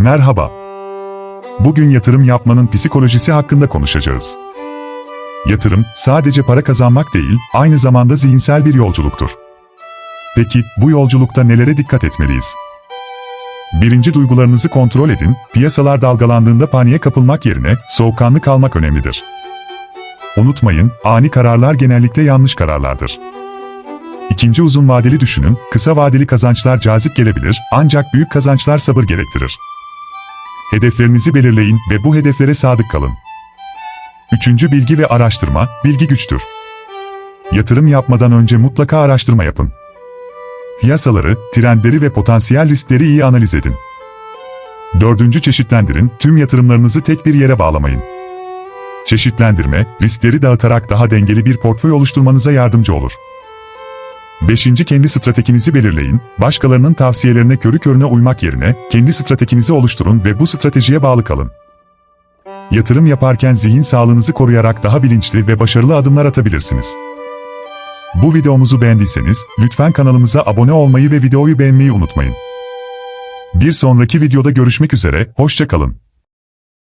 Merhaba. Bugün yatırım yapmanın psikolojisi hakkında konuşacağız. Yatırım sadece para kazanmak değil, aynı zamanda zihinsel bir yolculuktur. Peki bu yolculukta nelere dikkat etmeliyiz? Birinci duygularınızı kontrol edin, piyasalar dalgalandığında paniğe kapılmak yerine soğukkanlı kalmak önemlidir. Unutmayın, ani kararlar genellikle yanlış kararlardır. İkinci uzun vadeli düşünün, kısa vadeli kazançlar cazip gelebilir ancak büyük kazançlar sabır gerektirir. Hedeflerinizi belirleyin ve bu hedeflere sadık kalın. Üçüncü bilgi ve araştırma, bilgi güçtür. Yatırım yapmadan önce mutlaka araştırma yapın. Piyasaları, trendleri ve potansiyel riskleri iyi analiz edin. Dördüncü çeşitlendirin, tüm yatırımlarınızı tek bir yere bağlamayın. Çeşitlendirme, riskleri dağıtarak daha dengeli bir portföy oluşturmanıza yardımcı olur. Beşinci kendi stratejinizi belirleyin, başkalarının tavsiyelerine körü körüne uymak yerine kendi stratejinizi oluşturun ve bu stratejiye bağlı kalın. Yatırım yaparken zihin sağlığınızı koruyarak daha bilinçli ve başarılı adımlar atabilirsiniz. Bu videomuzu beğendiyseniz lütfen kanalımıza abone olmayı ve videoyu beğenmeyi unutmayın. Bir sonraki videoda görüşmek üzere, hoşça kalın.